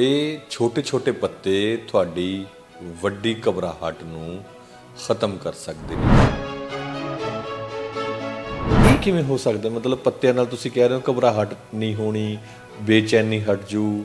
ਇਹ ਛੋਟੇ-ਛੋਟੇ ਪੱਤੇ ਤੁਹਾਡੀ ਵੱਡੀ ਘਬਰਾਹਟ ਨੂੰ ਖਤਮ ਕਰ ਸਕਦੇ ਨੇ। ਇਹ ਕਿਵੇਂ ਹੋ ਸਕਦਾ? ਮਤਲਬ ਪੱਤਿਆਂ ਨਾਲ ਤੁਸੀਂ ਕਹਿ ਰਹੇ ਹੋ ਘਬਰਾਹਟ ਨਹੀਂ ਹੋਣੀ, ਬੇਚੈਨੀ ਹਟ ਜੂ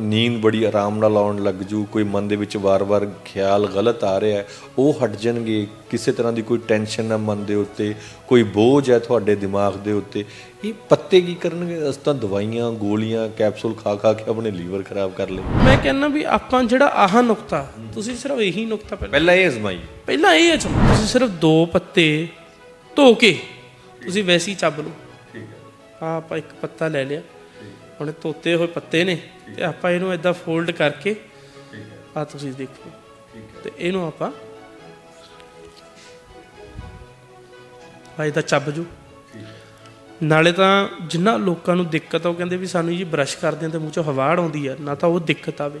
ਨੀਂਦ ਬੜੀ ਆਰਾਮ ਨਾਲ ਆਉਣ ਲੱਗ ਜੂ ਕੋਈ ਮਨ ਦੇ ਵਿੱਚ ਵਾਰ-ਵਾਰ ਖਿਆਲ ਗਲਤ ਆ ਰਿਹਾ ਹੈ ਉਹ ਹਟ ਜਾਣਗੇ ਕਿਸੇ ਤਰ੍ਹਾਂ ਦੀ ਕੋਈ ਟੈਨਸ਼ਨ ਨਾ ਮਨ ਦੇ ਉੱਤੇ ਕੋਈ ਬੋਝ ਹੈ ਤੁਹਾਡੇ ਦਿਮਾਗ ਦੇ ਉੱਤੇ। ਇਹ ਪੱਤੇ ਕੀ ਕਰਨਗੇ? ਅਸ ਤਾਂ ਦਵਾਈਆਂ ਗੋਲੀਆਂ ਕੈਪਸੂਲ ਖਾ ਖਾ ਕੇ ਆਪਣੇ ਲੀਵਰ ਖਰਾਬ ਕਰ ਲਏ। ਮੈਂ ਕਹਿੰਦਾ ਵੀ ਆਪਾਂ ਜਿਹੜਾ ਆਹ ਨੁਕਤਾ ਤੁਸੀਂ ਸਿਰਫ ਇਹੀ ਨੁਕਤਾ ਪਹਿਲਾਂ ਪਹਿਲਾਂ ਇਹ ਅਜ਼ਮਾਈ। ਪਹਿਲਾਂ ਇਹ ਚਲੋ ਤੁਸੀਂ ਸਿਰਫ ਦੋ ਪੱਤੇ ਧੋ ਕੇ ਤੁਸੀਂ ਵੈਸੇ ਹੀ ਚੱਬ ਲਓ। ਠੀਕ ਹੈ ਆਪਾਂ ਇੱਕ ਪੱਤਾ ਲੈ ਲਿਆ। ਹੁਣ ਇਹ ਧੋਤੇ ਹੋਏ ਪੱਤੇ ਨੇ ਤੇ ਆਪਾਂ ਇਹਨੂੰ ਇਦਾਂ ਫੋਲਡ ਕਰਕੇ ਹੈ। ਆ ਤੁਸੀਂ ਦੇਖੋ। ਤੇ ਇਹਨੂੰ ਆਪਾਂ ਇਹਦਾ ਚੱਬ ਜੂ। ਨਾਲੇ ਤਾਂ ਜਿੰਨਾ ਲੋਕਾਂ ਨੂੰ ਦਿੱਕਤ ਆ ਉਹ ਕਹਿੰਦੇ ਵੀ ਸਾਨੂੰ ਜੀ ਬ੍ਰਸ਼ ਕਰਦੇ ਆ ਤੇ ਮੂੰਹ ਚੋਂ ਹਵਾੜ ਆਉਂਦੀ ਆ ਨਾ ਤਾਂ ਉਹ ਦਿੱਕਤ ਆਵੇ।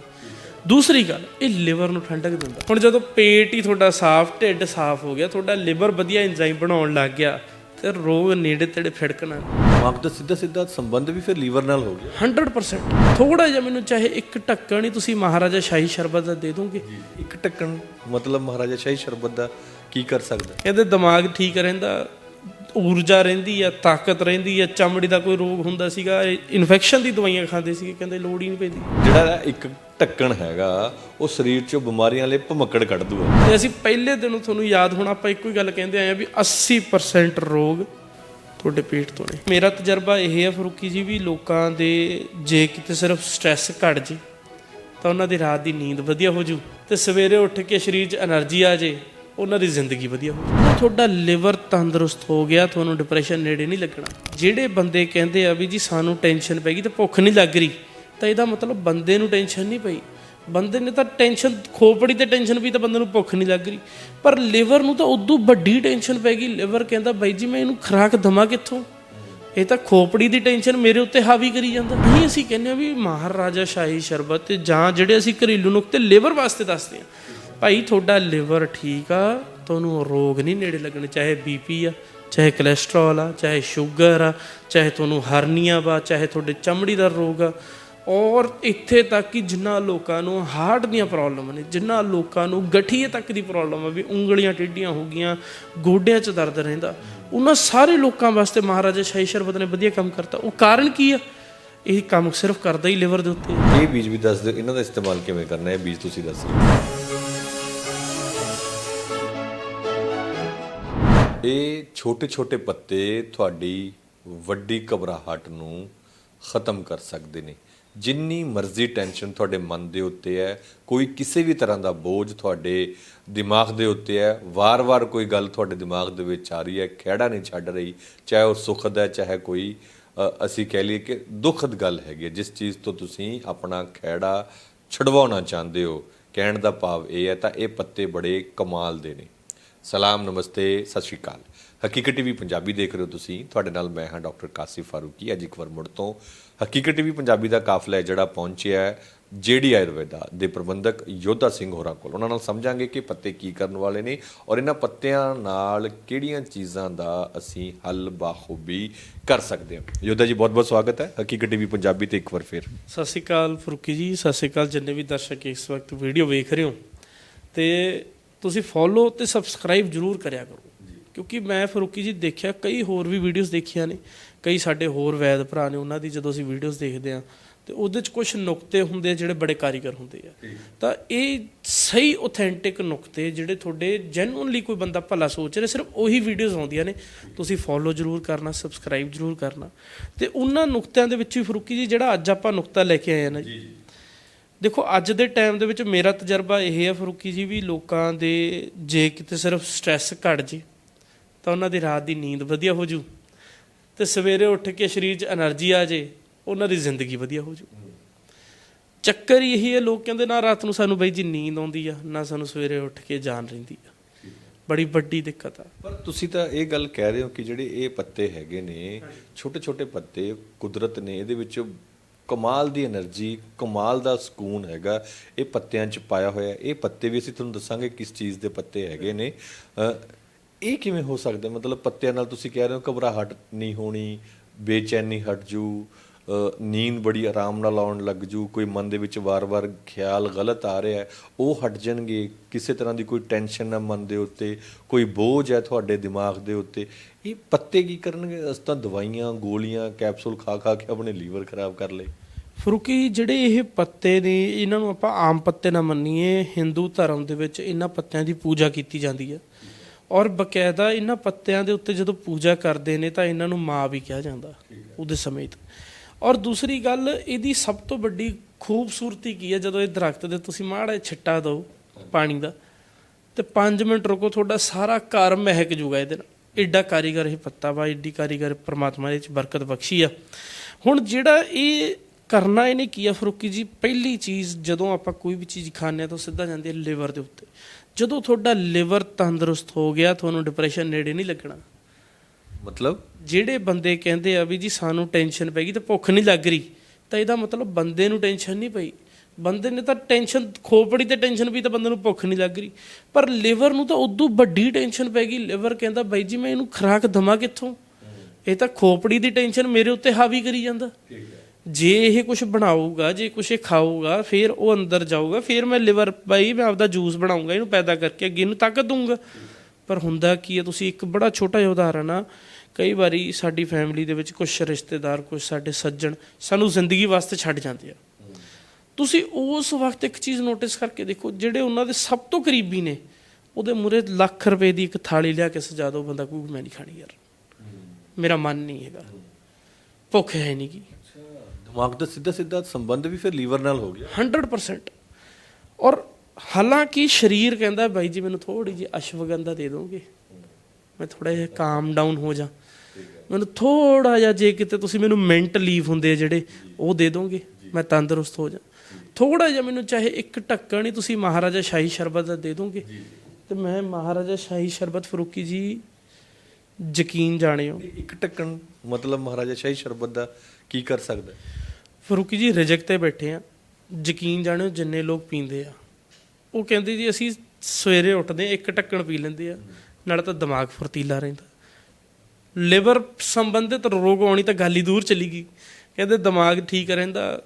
ਦੂਸਰੀ ਗੱਲ ਇਹ ਲਿਵਰ ਨੂੰ ਠੰਡਕ ਦਿੰਦਾ। ਹੁਣ ਜਦੋਂ ਪੇਟ ਹੀ ਤੁਹਾਡਾ ਸਾਫ਼ ਢਿੱਡ ਸਾਫ਼ ਹੋ ਗਿਆ ਤੁਹਾਡਾ ਲਿਵਰ ਵਧੀਆ ਐਂਜ਼ਾਈਮ ਬਣਾਉਣ ਲੱਗ ਗਿਆ ਤੇ ਰੋਗ ਨੇੜੇ ਤੇੜੇ ਫਿੜਕਣਾ। ਦਿਮਾਗ ਦਾ ਸਿੱਧਾ ਸਿੱਧਾ ਸੰਬੰਧ ਵੀ ਫਿਰ ਲੀਵਰ ਨਾਲ ਹੋ ਗਿਆ। 100% ਥੋੜਾ ਜਿਹਾ ਮੈਨੂੰ ਚਾਹੇ ਇੱਕ ਢੱਕਣ ਹੀ ਤੁਸੀਂ ਮਹਾਰਾਜਾ ਸ਼ਾਹੀ ਸ਼ਰਬਤ ਦਾ ਦੇ ਦੋਗੇ। ਇੱਕ ਟੱਕਣ ਮਤਲਬ ਮਹਾਰਾਜਾ ਸ਼ਾਹੀ ਸ਼ਰਬਤ ਦਾ ਕੀ ਕਰ ਸਕਦਾ? ਕਹਿੰਦੇ ਦਿਮਾਗ ਠੀਕ ਰਹਿੰਦਾ ਊਰਜਾ ਰਹਿੰਦੀ ਆ ਤਾਕਤ ਰਹਿੰਦੀ ਆ ਚਮੜੀ ਦਾ ਕੋਈ ਰੋਗ ਹੁੰਦਾ ਸੀਗਾ ਇਨਫੈਕਸ਼ਨ ਦੀ ਦਵਾਈਆਂ ਖਾਂਦੇ ਸੀਗੇ ਕਹਿੰਦੇ ਲੋੜ ਹੀ ਨਹੀਂ ਪੈਂਦੀ। ਜਿਹੜਾ ਇੱਕ ਢੱਕਣ ਹੈਗਾ ਉਹ ਸਰੀਰ 'ਚੋਂ ਬਿਮਾਰੀਆਂ ਲਈ ਭਮਕੜ ਕੱਢ ਦੂਗਾ। ਤੇ ਅਸੀਂ ਪਹਿਲੇ ਦਿਨੋਂ ਤੁਹਾਨੂੰ ਯਾਦ ਹੋਣਾ ਆਪਾਂ ਇੱਕੋ ਹੀ ਗੱਲ ਕਹਿੰਦੇ ਆਏ ਆ ਵੀ 80% ਰੋਗ ਤੁਹਾਡੇ ਪੇਟ ਤੋਂ ਨੇ। ਮੇਰਾ ਤਜਰਬਾ ਇਹ ਹੈ ਫਰੂਕੀ ਜੀ ਵੀ ਲੋਕਾਂ ਦੇ ਜੇ ਕਿਤੇ ਸਿਰਫ ਸਟ्रेस ਘਟ ਜੇ ਤਾਂ ਉਹਨਾਂ ਦੀ ਰਾਤ ਦੀ ਨੀਂਦ ਵਧੀਆ ਹੋ ਜੂ। ਤੇ ਸਵੇਰੇ ਉੱਠ ਕੇ ਸਰੀਰ 'ਚ એનર્ਜੀ ਆ ਜੇ ਉਹਨਾਂ ਦੀ ਜ਼ਿੰਦਗੀ ਵਧੀਆ ਹੋ ਜੂ ਤੁਹਾਡਾ ਲਿਵਰ ਤੰਦਰੁਸਤ ਹੋ ਗਿਆ, ਤੁਹਾਨੂੰ ਡਿਪਰੈਸ਼ਨ ਨੇੜੇ ਨਹੀਂ ਲੱਗਣਾ। ਜਿਹੜੇ ਬੰਦੇ ਕਹਿੰਦੇ ਆ ਵੀ ਜੀ ਸਾਨੂੰ ਟੈਨਸ਼ਨ ਪੈ ਗਈ ਤੇ ਭੁੱਖ ਨਹੀਂ ਲੱਗ ਰਹੀ, ਤਾਂ ਇਹਦਾ ਮਤਲਬ ਬੰਦੇ ਨੂੰ ਟੈਨਸ਼ਨ ਨਹੀਂ ਪਈ। ਬੰਦੇ ਨੇ ਤਾਂ ਟੈਨਸ਼ਨ ਖੋਪੜੀ ਤੇ ਟੈਨਸ਼ਨ ਵੀ ਤਾਂ ਬੰਦੇ ਨੂੰ ਭੁੱਖ ਨਹੀਂ ਲੱਗ ਰਹੀ। ਪਰ ਲਿਵਰ ਨੂੰ ਤਾਂ ਉਦੋਂ ਵੱਡੀ ਟੈਨਸ਼ਨ ਪੈ ਗਈ। ਲਿਵਰ ਕਹਿੰਦਾ, ਬਾਈ ਜੀ, ਮੈਂ ਇਹਨੂੰ ਖੁਰਾਕ ਦਵਾਂ ਕਿੱਥੋਂ? ਇਹ ਤਾਂ ਖੋਪੜੀ ਦੀ ਟੈਨਸ਼ਨ ਮੇਰੇ ਉੱਤੇ ਹਾਵੀ ਕਰੀ ਜਾਂਦਾ। ਨਹੀਂ, ਅਸੀਂ ਕਹਿੰਦੇ ਆ ਵੀ ਮਹਾਰਾਜਾ ਸ਼ਾਹੀ ਸ਼ਰਬਤ ਜਾਂ ਜਿਹੜੇ ਅਸੀਂ ਘਰੇਲੂ ਨੁਕਤੇ ਲਿਵਰ ਵਾਸਤੇ ਦੱਸਦੇ ਆ ਭਾਈ, ਤੁਹਾਡਾ ਲਿਵਰ ਠੀਕ ਆ, ਤੁਹਾਨੂੰ ਰੋਗ ਨਹੀਂ ਨੇੜੇ ਲੱਗਣੇ, ਚਾਹੇ ਬੀਪੀ ਆ, ਚਾਹੇ ਕੋਲੇਸਟ੍ਰੋਲ ਆ, ਚਾਹੇ ਸ਼ੂਗਰ ਆ, ਚਾਹੇ ਤੁਹਾਨੂੰ ਹਰਨੀਆ ਵਾ, ਚਾਹੇ ਤੁਹਾਡੇ ਚਮੜੀ ਦਾ ਰੋਗ ਆ। ਔਰ ਇੱਥੇ ਤੱਕ ਕਿ ਜਿੰਨਾ ਲੋਕਾਂ ਨੂੰ ਹਾਰਟ ਦੀਆਂ ਪ੍ਰੋਬਲਮ ਨੇ, ਜਿੰਨਾ ਲੋਕਾਂ ਨੂੰ ਗਠੀਏ ਤੱਕ ਦੀ ਪ੍ਰੋਬਲਮ ਆ, ਵੀ ਉਂਗਲੀਆਂ ਟੇਢੀਆਂ ਹੋ ਗਈਆਂ, ਗੋਡਿਆਂ 'ਚ ਦਰਦ ਰਹਿੰਦਾ। ਉਹਨਾਂ ਸਾਰੇ ਲੋਕਾਂ ਵਾਸਤੇ ਮਹਾਰਾਜਾ ਸ਼ਾਹੀ ਸ਼ਰਬਤ ਨੇ ਵਧੀਆ ਕੰਮ ਕਰਤਾ। ਉਹ ਕਾਰਨ ਕੀ ਆ? ਇਹ ਕੰਮ ਸਿਰਫ ਕਰਦਾ ਹੀ ਲਿਵਰ ਦੇ ਉੱਤੇ। ਇਹ ਬੀਜ ਵੀ ਦੱਸ ਦਿਓ, ਇਹਨਾਂ ਦਾ ਇਸਤੇਮਾਲ ਕਿਵੇਂ ਕਰਨਾ ਹੈ ਬੀਜ ਤੁਸੀਂ ਦੱਸ ਦਿਓ। ਇਹ ਛੋਟੇ-ਛੋਟੇ ਪੱਤੇ ਤੁਹਾਡੀ ਵੱਡੀ ਘਬਰਾਹਟ ਨੂੰ ਖਤਮ ਕਰ ਸਕਦੇ ਨੇ। ਜਿੰਨੀ ਮਰਜ਼ੀ ਟੈਨਸ਼ਨ ਤੁਹਾਡੇ ਮਨ ਦੇ ਉੱਤੇ ਹੈ, ਕੋਈ ਕਿਸੇ ਵੀ ਤਰ੍ਹਾਂ ਦਾ ਬੋਝ ਤੁਹਾਡੇ ਦਿਮਾਗ ਦੇ ਉੱਤੇ ਹੈ, ਵਾਰ-ਵਾਰ ਕੋਈ ਗੱਲ ਤੁਹਾਡੇ ਦਿਮਾਗ ਦੇ ਵਿੱਚ ਆ ਰਹੀ ਹੈ, ਖਿਹੜਾ ਨਹੀਂ ਛੱਡ ਰਹੀ, ਚਾਹੇ ਉਹ ਸੁਖਦ ਹੈ, ਚਾਹੇ ਕੋਈ ਅਸੀਂ ਕਹਿ ਲਈਏ ਕਿ ਦੁਖਦ ਗੱਲ ਹੈਗੀ ਹੈ, ਜਿਸ ਚੀਜ਼ ਤੋਂ ਤੁਸੀਂ ਆਪਣਾ ਖਿਹੜਾ ਛਡਵਾਉਣਾ ਚਾਹੁੰਦੇ ਹੋ, ਕਹਿਣ ਦਾ ਭਾਵ ਇਹ ਹੈ ਤਾਂ ਇਹ ਪੱਤੇ ਬੜੇ ਕਮਾਲ ਦੇ ਨੇ। ਸਲਾਮ, ਨਮਸਤੇ, ਸਤਿ ਸ਼੍ਰੀ ਅਕਾਲ। ਹਕੀਕਤ ਟੀਵੀ ਪੰਜਾਬੀ ਦੇਖ ਰਹੇ ਹੋ ਤੁਸੀਂ। ਤੁਹਾਡੇ ਨਾਲ ਮੈਂ ਹਾਂ ਡਾਕਟਰ ਕਾਸਿਫ ਫਾਰੂਕੀ। ਅੱਜ ਇੱਕ ਵਾਰ ਮੁੜ ਤੋਂ ਹਕੀਕਤ ਟੀਵੀ ਪੰਜਾਬੀ ਦਾ ਕਾਫਲਾ ਹੈ, ਜਿਹੜਾ ਪਹੁੰਚਿਆ ਹੈ ਜੇਡੀ ਆਯੁਰਵੇਦਾ ਦੇ ਪ੍ਰਬੰਧਕ ਯੋਧਾ ਸਿੰਘ ਹੋਰਾਂ ਕੋਲ। ਉਹਨਾਂ ਨਾਲ ਸਮਝਾਂਗੇ ਕਿ ਪੱਤੇ ਕੀ ਕਰਨ ਵਾਲੇ ਨੇ ਔਰ ਇਹਨਾਂ ਪੱਤਿਆਂ ਨਾਲ ਕਿਹੜੀਆਂ ਚੀਜ਼ਾਂ ਦਾ ਅਸੀਂ ਹੱਲ ਬਾਖੂਬੀ ਕਰ ਸਕਦੇ ਹਾਂ। ਯੋਧਾ ਜੀ ਬਹੁਤ ਬਹੁਤ ਸਵਾਗਤ ਹੈ। ਹਕੀਕਤ ਟੀਵੀ ਪੰਜਾਬੀ ਤੇ ਇੱਕ ਵਾਰ ਫਿਰ। ਸਤਿ ਸ਼੍ਰੀ ਅਕਾਲ ਫਰੂਕੀ ਜੀ, ਸਤਿ ਸ਼੍ਰੀ ਅਕਾਲ ਜਿੰਨੇ ਵੀ ਦਰਸ਼ਕ ਇਸ ਵਕਤ ਵੀਡੀਓ ਵੇਖ ਰਹੇ ਹੋ। ਤੇ ਤੁਸੀਂ ਫੋਲੋ ਤੇ ਸਬਸਕ੍ਰਾਈਬ ਜਰੂਰ ਕਰਿਆ ਕਰੋ। ਕਿਉਂਕਿ ਮੈਂ ਫਰੂਕੀ ਜੀ ਦੇਖਿਆ ਕਈ ਹੋਰ ਵੀ ਵੀਡੀਓਜ਼ ਦੇਖੀਆਂ ਨੇ। ਕਈ ਸਾਡੇ ਹੋਰ ਵੈਦ ਭਰਾ ਨੇ ਉਹਨਾਂ ਦੀ ਜਦੋਂ ਅਸੀਂ ਵੀਡੀਓਜ਼ ਦੇਖਦੇ ਆ ਤੇ ਉਹਦੇ ਚ ਕੁਝ ਨੁਕਤੇ ਹੁੰਦੇ ਆ ਜਿਹੜੇ ਬੜੇ ਕਾਰੀਗਰ ਹੁੰਦੇ ਆ। ਤਾਂ ਇਹ ਸਹੀ ਆਥੈਂਟਿਕ ਨੁਕਤੇ ਜਿਹੜੇ ਤੁਹਾਡੇ ਜੈਨੂਇਨਲੀ ਕੋਈ ਬੰਦਾ ਭਲਾ ਸੋਚ ਰਿਹਾ ਸਿਰਫ ਉਹੀ ਵੀਡੀਓਜ਼ ਆਉਂਦੀਆਂ ਨੇ। ਤੁਸੀਂ ਫੋਲੋ ਜਰੂਰ ਕਰਨਾ ਸਬਸਕ੍ਰਾਈਬ ਜਰੂਰ ਕਰਨਾ। ਤੇ ਉਹਨਾਂ ਨੁਕਤਿਆਂ ਦੇ ਵਿੱਚ ਵੀ ਫਰੂਕੀ ਜੀ ਜਿਹੜਾ ਅੱਜ ਆਪਾਂ ਨੁਕਤਾ ਲੈ ਕੇ ਆਏ ਆ ਨਾ ਜੀ। ਦੇਖੋ ਅੱਜ ਦੇ ਟਾਈਮ ਦੇ ਵਿੱਚ ਮੇਰਾ ਤਜਰਬਾ ਇਹ ਹੈ ਫਰੂਕੀ ਜੀ ਵੀ ਲੋਕਾਂ ਦੇ ਜੇ ਕਿਤੇ ਸਿਰਫ ਸਟ੍ਰੈਸ ਘਟ ਜੇ ਤਾਂ ਉਹਨਾਂ ਦੀ ਰਾਤ ਦੀ ਨੀਂਦ ਵਧੀਆ ਹੋ ਜੂ ਤੇ ਸਵੇਰੇ ਉੱਠ ਕੇ ਸਰੀਰ 'ਚ એનર્ਜੀ ਆ ਜੇ ਉਹਨਾਂ ਦੀ ਜ਼ਿੰਦਗੀ ਵਧੀਆ ਹੋ ਜੂ। ਚੱਕਰ ਇਹੀ ਹੈ ਲੋਕ ਕਹਿੰਦੇ ਨਾ ਰਾਤ ਨੂੰ ਸਾਨੂੰ ਬਈ ਜੀ ਨੀਂਦ ਆਉਂਦੀ ਆ ਨਾ ਸਾਨੂੰ ਸਵੇਰੇ ਉੱਠ ਕੇ ਜਾਨ ਰਹਿੰਦੀ ਆ। ਬੜੀ ਵੱਡੀ ਦਿੱਕਤ ਆ। ਪਰ ਤੁਸੀਂ ਤਾਂ ਇਹ ਗੱਲ ਕਹਿ ਰਹੇ ਹੋ ਕਿ ਜਿਹੜੇ ਇਹ ਪੱਤੇ ਹੈਗੇ ਨੇ ਛੋਟੇ ਛੋਟੇ ਪੱਤੇ ਕੁਦਰਤ ਨੇ ਇਹਦੇ ਵਿੱਚ ਕਮਾਲ ਦੀ એનર્ਜੀ, ਕਮਾਲ ਦਾ ਸਕੂਨ ਹੈਗਾ, ਇਹ ਪੱਤਿਆਂ 'ਚ ਪਾਇਆ ਹੋਇਆ, ਇਹ ਪੱਤੇ ਵੀ ਅਸੀਂ ਤੁਹਾਨੂੰ ਦੱਸਾਂਗੇ ਕਿਸ ਚੀਜ਼ ਦੇ ਪੱਤੇ ਹੈਗੇ ਨੇ। ਇਹ ਕਿਵੇਂ ਹੋ ਸਕਦਾ? ਮਤਲਬ ਪੱਤਿਆਂ ਨਾਲ ਤੁਸੀਂ ਕਹਿ ਰਹੇ ਹੋ ਘਬਰਾਹਟ ਨਹੀਂ ਹੋਣੀ, ਬੇਚੈਨੀ ਹਟ ਜੂ ਨੀਂਦ ਬੜੀ ਆਰਾਮ ਨਾਲ ਆਉਣ ਲੱਗ ਜੂ ਕੋਈ ਮਨ ਦੇ ਵਿੱਚ ਵਾਰ-ਵਾਰ ਖਿਆਲ ਗਲਤ ਆ ਰਿਹਾ ਹੈ ਉਹ ਹਟ ਜਾਣਗੇ ਕਿਸੇ ਤਰ੍ਹਾਂ ਦੀ ਕੋਈ ਟੈਨਸ਼ਨ ਨਾ ਮਨ ਦੇ ਉੱਤੇ ਕੋਈ ਬੋਝ ਹੈ ਤੁਹਾਡੇ ਦਿਮਾਗ ਦੇ ਉੱਤੇ। ਇਹ ਪੱਤੇ ਕੀ ਕਰਨਗੇ? ਅਸ ਤਾਂ ਦਵਾਈਆਂ ਗੋਲੀਆਂ ਕੈਪਸੂਲ ਖਾ ਖਾ ਕੇ ਆਪਣੇ ਲੀਵਰ ਖਰਾਬ ਕਰ ਲਏ। ਫਰੂਕੀ ਜਿਹੜੇ ਇਹ ਪੱਤੇ ਨੇ ਇਹਨਾਂ ਨੂੰ ਆਪਾਂ ਆਮ ਪੱਤੇ ਨਾ ਮੰਨੀਏ ਹਿੰਦੂ ਧਰਮ ਦੇ ਵਿੱਚ ਇਹਨਾਂ ਪੱਤਿਆਂ ਦੀ ਪੂਜਾ ਕੀਤੀ ਜਾਂਦੀ ਹੈ। ਔਰ ਬਕਾਇਦਾ ਇਹਨਾਂ ਪੱਤਿਆਂ ਦੇ ਉੱਤੇ ਜਦੋਂ ਪੂਜਾ ਕਰਦੇ ਨੇ ਤਾਂ ਇਹਨਾਂ ਨੂੰ ਮਾਂ ਵੀ ਕਿਹਾ ਜਾਂਦਾ ਉਹਦੇ ਸਮੇਤ। ਔਰ ਦੂਸਰੀ ਗੱਲ, ਇਹਦੀ ਸਭ ਤੋਂ ਵੱਡੀ ਖੂਬਸੂਰਤੀ ਕੀ ਹੈ? ਜਦੋਂ ਇਹ ਦਰਖਤ ਦੇ ਤੁਸੀਂ ਮਾੜਾ ਛਿੱਟਾ ਦਿਓ ਪਾਣੀ ਦਾ, ਤੇ 5 ਮਿੰਟ ਰੁਕੋ, ਤੁਹਾਡਾ ਸਾਰਾ ਘਰ ਮਹਿਕ ਜੂਗਾ ਇਹਦੇ ਨਾਲ। ਐਡਾ ਕਾਰੀਗਰ ਇਹ ਪੱਤਾ ਵਾ ਐਡੀ ਕਾਰੀਗਰ ਪ੍ਰਮਾਤਮਾ ਨੇ ਇਹ ਚ ਬਰਕਤ ਬਖਸ਼ੀ ਆ। ਹੁਣ ਜਿਹੜਾ ਇਹ ਕਰਨਾ ਇਹਨੇ ਕੀ ਆ ਫਰੂਕੀ ਜੀ, ਪਹਿਲੀ ਚੀਜ਼ ਜਦੋਂ ਆਪਾਂ ਕੋਈ ਵੀ ਚੀਜ਼ ਖਾਂਦੇ ਆ ਤਾਂ ਸਿੱਧਾ ਜਾਂਦੀ ਹੈ ਲਿਵਰ ਦੇ ਉੱਤੇ। ਜਦੋਂ ਤੁਹਾਡਾ ਲਿਵਰ ਤੰਦਰੁਸਤ ਹੋ ਗਿਆ, ਤੁਹਾਨੂੰ ਡਿਪਰੈਸ਼ਨ ਨੇੜੇ ਨਹੀਂ ਲੱਗਣਾ ਮਤਲਬ? ਜਿਹੜੇ ਬੰਦੇ ਕਹਿੰਦੇ ਆ ਵੀ ਜੀ ਸਾਨੂੰ ਟੈਨਸ਼ਨ ਪੈ ਗਈ ਤੇ ਭੁੱਖ ਨਹੀਂ ਲੱਗ ਰਹੀ ਤਾਂ ਇਹਦਾ ਮਤਲਬ ਬੰਦੇ ਨੂੰ ਟੈਨਸ਼ਨ ਨਹੀਂ ਪਈ। ਬੰਦੇ ਨੇ ਤਾਂ ਟੈਨਸ਼ਨ ਖੋਪੜੀ ਤੇ ਟੈਨਸ਼ਨ ਵੀ ਤਾਂ ਬੰਦੇ ਨੂੰ ਭੁੱਖ ਨਹੀਂ ਲੱਗ ਰਹੀ। ਪਰ ਲਿਵਰ ਨੂੰ ਤਾਂ ਉਦੋਂ ਵੱਡੀ ਟੈਨਸ਼ਨ ਪੈ ਗਈ। ਲਿਵਰ ਕਹਿੰਦਾ ਬਾਈ ਜੀ ਮੈਂ ਇਹਨੂੰ ਖੁਰਾਕ ਦਵਾਂ ਕਿੱਥੋਂ? ਇਹ ਤਾਂ ਖੋਪੜੀ ਦੀ ਟੈਨਸ਼ਨ ਮੇਰੇ ਉੱਤੇ ਹਾਵੀ ਕਰੀ ਜਾਂਦਾ। ਜੇ ਇਹ ਕੁਝ ਬਣਾਊਗਾ ਜੇ ਕੁਝ ਇਹ ਖਾਊਗਾ ਫਿਰ ਉਹ ਅੰਦਰ ਜਾਊਗਾ ਫਿਰ ਮੈਂ ਲਿਵਰ ਬਾਈ ਮੈਂ ਆਪਦਾ ਜੂਸ ਬਣਾਉਂਗਾ ਇਹਨੂੰ ਪੈਦਾ ਕਰਕੇ ਅੱਗੇ ਇਹਨੂੰ ਤਾਕਤ ਦੂੰਗਾ ਪਰ ਹੁੰਦਾ ਕੀ ਹੈ ਤੁਸੀਂ ਇੱਕ ਬੜਾ ਛੋਟਾ ਜਿਹਾ ਉਦਾਹਰਣ ਆ ਕਈ ਵਾਰੀ ਸਾਡੀ ਫੈਮਿਲੀ ਦੇ ਵਿੱਚ ਕੁਝ ਰਿਸ਼ਤੇਦਾਰ ਕੁਝ ਸਾਡੇ ਸੱਜਣ ਸਾਨੂੰ ਜ਼ਿੰਦਗੀ ਵਾਸਤੇ ਛੱਡ ਜਾਂਦੇ ਆ। ਤੁਸੀਂ ਉਸ ਵਕਤ ਇੱਕ ਚੀਜ਼ ਨੋਟਿਸ ਕਰਕੇ ਦੇਖੋ ਜਿਹੜੇ ਉਹਨਾਂ ਦੇ ਸਭ ਤੋਂ ਕਰੀਬੀ ਨੇ ਉਹਦੇ ਮੂਰੇ ਲੱਖ ਰੁਪਏ ਦੀ ਇੱਕ ਥਾਲੀ ਲਿਆ ਕੇ ਸਜਾ ਦੋ ਬੰਦਾ ਕੋਈ ਮੈਂ ਨਹੀਂ ਖਾਣੀ ਯਾਰ। ਮੇਰਾ ਮਨ ਨਹੀਂ ਹੈਗਾ। ਭੁੱਖ ਹੈ ਨਹੀਂ ਗੀ। ਦਿਮਾਗ ਦਾ ਸਿੱਧਾ ਸਿੱਧਾ ਸੰਬੰਧ ਵੀ ਫਿਰ ਲੀਵਰ ਨਾਲ ਹੋ ਗਿਆ। 100% ਔਰ ਹਾਲਾਂਕਿ ਸਰੀਰ ਕਹਿੰਦਾ ਬਾਈ ਜੀ ਮੈਨੂੰ ਥੋੜੀ ਜਿਹੀ ਅਸ਼ਵਗੰਧਾ ਦੇ ਦੋਗੇ? ਮੈਂ ਥੋੜਾ ਜਿਹਾ ਕਾਮ ਡਾਊਨ ਹੋ ਜਾ। ਮੈਨੂੰ ਥੋੜਾ ਜਿਹਾ ਜੇ ਕਿਤੇ ਤੁਸੀਂ ਮੈਨੂੰ ਮਿੰਟ ਲੀਵ ਹੁੰਦੇ ਆ ਜਿਹੜੇ ਉਹ ਦੇ ਦੋਗੇ। ਮੈਂ ਤੰਦਰੁਸਤ ਹੋ ਜਾ। ਥੋੜਾ ਜਿਹਾ ਮੈਨੂੰ ਚਾਹੇ ਇੱਕ ਢੱਕਣ ਹੀ ਤੁਸੀਂ ਮਹਾਰਾਜਾ ਸ਼ਾਹੀ ਸ਼ਰਬਤ ਦਾ ਦੇ ਦੋਗੇ ਤੇ ਮੈਂ ਮਹਾਰਾਜਾ ਸ਼ਾਹੀ ਸ਼ਰਬਤ ਫਰੂਕੀ ਜੀ ਯਕੀਨ ਜਾਣਿਓ। ਇੱਕ ਟੱਕਣ ਮਤਲਬ ਮਹਾਰਾਜਾ ਸ਼ਾਹੀ ਸ਼ਰਬਤ ਦਾ ਕੀ ਕਰ ਸਕਦਾ? ਫਰੂਕੀ ਜੀ ਰਿਜਕ ਤੇ ਬੈਠੇ ਆ। ਯਕੀਨ ਜਾਣਿਓ ਜਿੰਨੇ ਲੋਕ ਪੀਂਦੇ ਆ। ਉਹ ਕਹਿੰਦੇ ਜੀ ਅਸੀਂ ਸਵੇਰੇ ਉੱਠਦੇ ਆ ਇੱਕ ਢੱਕਣ ਪੀ ਲੈਂਦੇ ਆ। ਨਾਲ ਤਾਂ ਦਿਮਾਗ ਫੁਰਤੀਲਾ ਰਹਿੰਦਾ। ਲਿਵਰ ਸੰਬੰਧਿਤ ਰੋਗ ਆਉਣੀ ਤਾਂ ਗੱਲ ਹੀ ਦੂਰ ਚਲੀ ਗਈ। ਕਹਿੰਦੇ ਦਿਮਾਗ ਠੀਕ ਰਹਿੰਦਾ